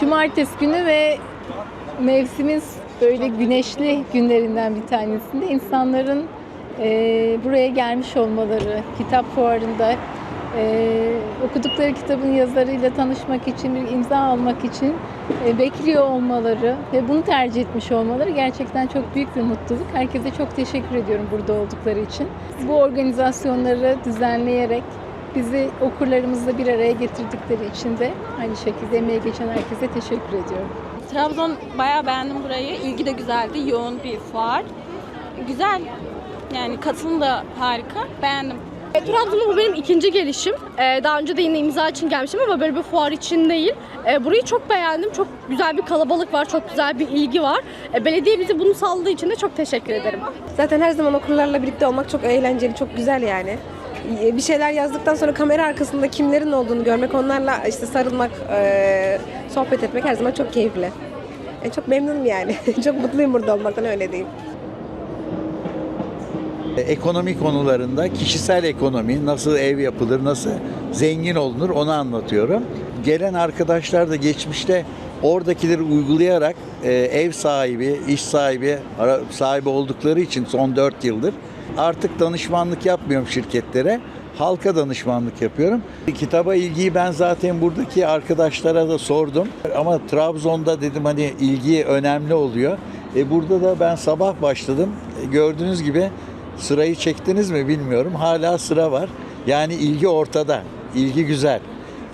Cumartesi günü ve mevsimiz böyle güneşli günlerinden bir tanesinde insanların e, buraya gelmiş olmaları, kitap fuarında e, okudukları kitabın yazarıyla tanışmak için, bir imza almak için e, bekliyor olmaları ve bunu tercih etmiş olmaları gerçekten çok büyük bir mutluluk. Herkese çok teşekkür ediyorum burada oldukları için. Bu organizasyonları düzenleyerek bizi okurlarımızla bir araya getirdikleri için de aynı şekilde emeği geçen herkese teşekkür ediyorum. Trabzon bayağı beğendim burayı. İlgi de güzeldi. Yoğun bir fuar. Güzel. Yani katılım da harika. Beğendim. E, Trabzon'a bu benim ikinci gelişim. E, daha önce de yine imza için gelmiştim ama böyle bir fuar için değil. E, burayı çok beğendim. Çok güzel bir kalabalık var, çok güzel bir ilgi var. E, belediye bize bunu sağladığı için de çok teşekkür ederim. Zaten her zaman okurlarla birlikte olmak çok eğlenceli, çok güzel yani. Bir şeyler yazdıktan sonra kamera arkasında kimlerin olduğunu görmek, onlarla işte sarılmak, eee, sohbet etmek her zaman çok keyifli. E, çok memnunum yani. çok mutluyum burada olmaktan öyle diyeyim. Ekonomi konularında kişisel ekonomi, nasıl ev yapılır, nasıl zengin olunur onu anlatıyorum. Gelen arkadaşlar da geçmişte oradakileri uygulayarak e, ev sahibi, iş sahibi, sahibi oldukları için son 4 yıldır artık danışmanlık yapmıyorum şirketlere. Halka danışmanlık yapıyorum. Kitaba ilgiyi ben zaten buradaki arkadaşlara da sordum. Ama Trabzon'da dedim hani ilgi önemli oluyor. E burada da ben sabah başladım. E, gördüğünüz gibi Sırayı çektiniz mi bilmiyorum. Hala sıra var. Yani ilgi ortada. İlgi güzel.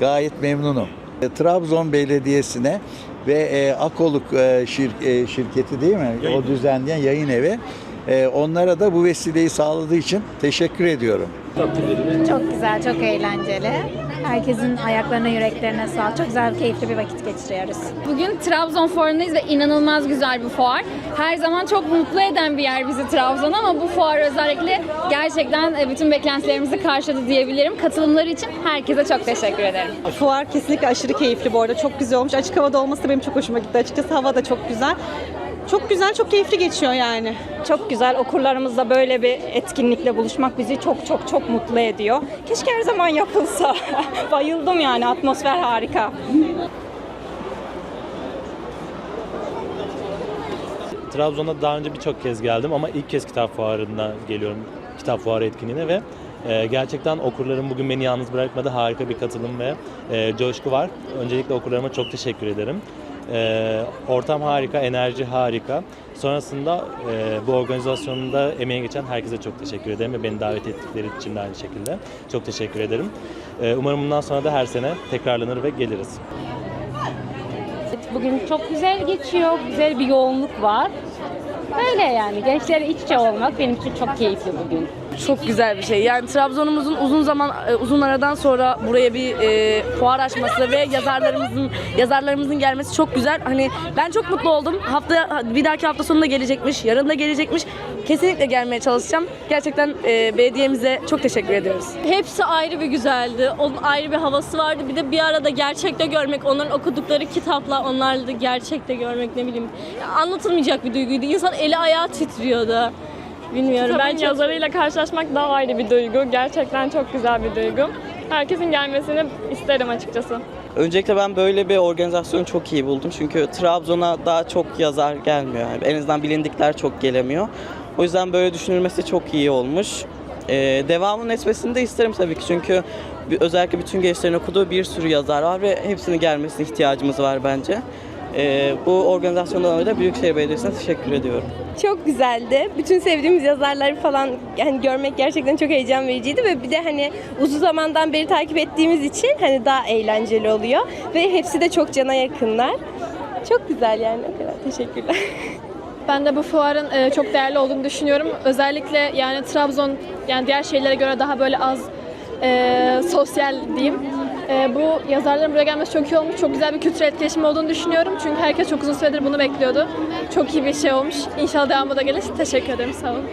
Gayet memnunum. E, Trabzon Belediyesi'ne ve e, Akoluk e, şir- e, şirketi değil mi? O düzenleyen yayın evi. E, onlara da bu vesileyi sağladığı için teşekkür ediyorum. Çok güzel, çok eğlenceli. Herkesin ayaklarına, yüreklerine sağlık. Çok güzel, keyifli bir vakit geçiriyoruz. Bugün Trabzon fuarındayız ve inanılmaz güzel bir fuar. Her zaman çok mutlu eden bir yer bizi Trabzon ama bu fuar özellikle gerçekten e, bütün beklentilerimizi karşıladı diyebilirim. Katılımları için herkese çok teşekkür ederim. Fuar kesinlikle aşırı keyifli bu arada. Çok güzel olmuş. Açık havada olması da benim çok hoşuma gitti. Açıkçası hava da çok güzel. Çok güzel, çok keyifli geçiyor yani. Çok güzel okurlarımızla böyle bir etkinlikle buluşmak bizi çok çok çok mutlu ediyor. Keşke her zaman yapılsa. Bayıldım yani atmosfer harika. Trabzon'a daha önce birçok kez geldim ama ilk kez kitap fuarına geliyorum. Kitap fuarı etkinliğine ve e, gerçekten okurlarım bugün beni yalnız bırakmadı. Harika bir katılım ve e, coşku var. Öncelikle okurlarıma çok teşekkür ederim. E, ortam harika, enerji harika. Sonrasında e, bu organizasyonda emeği geçen herkese çok teşekkür ederim ve beni davet ettikleri için de aynı şekilde çok teşekkür ederim. E, umarım bundan sonra da her sene tekrarlanır ve geliriz. Bugün çok güzel geçiyor, güzel bir yoğunluk var. Öyle yani gençlerle iç içe olmak benim için çok keyifli bugün. Çok güzel bir şey. Yani Trabzon'umuzun uzun zaman e, uzun aradan sonra buraya bir e, fuar açması ve yazarlarımızın yazarlarımızın gelmesi çok güzel. Hani ben çok mutlu oldum. Hafta bir dahaki hafta sonunda gelecekmiş, yarın da gelecekmiş. Kesinlikle gelmeye çalışacağım. Gerçekten e, belediyemize çok teşekkür ediyoruz. Hepsi ayrı bir güzeldi. Onun ayrı bir havası vardı. Bir de bir arada gerçekte görmek, onların okudukları kitapla onlarla da gerçekte görmek ne bileyim. ya Anlatılmayacak bir duyguydu. İnsan eli ayağı titriyordu. Bilmiyorum. Ben yazarıyla karşılaşmak daha ayrı bir duygu. Gerçekten çok güzel bir duygu. Herkesin gelmesini isterim açıkçası. Öncelikle ben böyle bir organizasyonu çok iyi buldum. Çünkü Trabzon'a daha çok yazar gelmiyor. Yani en azından bilindikler çok gelemiyor. O yüzden böyle düşünülmesi çok iyi olmuş. Ee, devamının etmesini de isterim tabii ki. Çünkü özellikle bütün gençlerin okuduğu bir sürü yazar var ve hepsinin gelmesine ihtiyacımız var bence. Ee, bu organizasyondan dolayı da Büyükşehir Belediyesi'ne teşekkür ediyorum. Çok güzeldi. Bütün sevdiğimiz yazarları falan yani görmek gerçekten çok heyecan vericiydi ve bir de hani uzun zamandan beri takip ettiğimiz için hani daha eğlenceli oluyor ve hepsi de çok cana yakınlar. Çok güzel yani o kadar. Teşekkürler. Ben de bu fuarın e, çok değerli olduğunu düşünüyorum. Özellikle yani Trabzon yani diğer şeylere göre daha böyle az e, sosyal diyeyim. E, bu yazarların buraya gelmesi çok iyi olmuş. Çok güzel bir kültürel etkileşim olduğunu düşünüyorum. Çünkü herkes çok uzun süredir bunu bekliyordu. Çok iyi bir şey olmuş. İnşallah devamı da gelir. Teşekkür ederim. Sağ olun.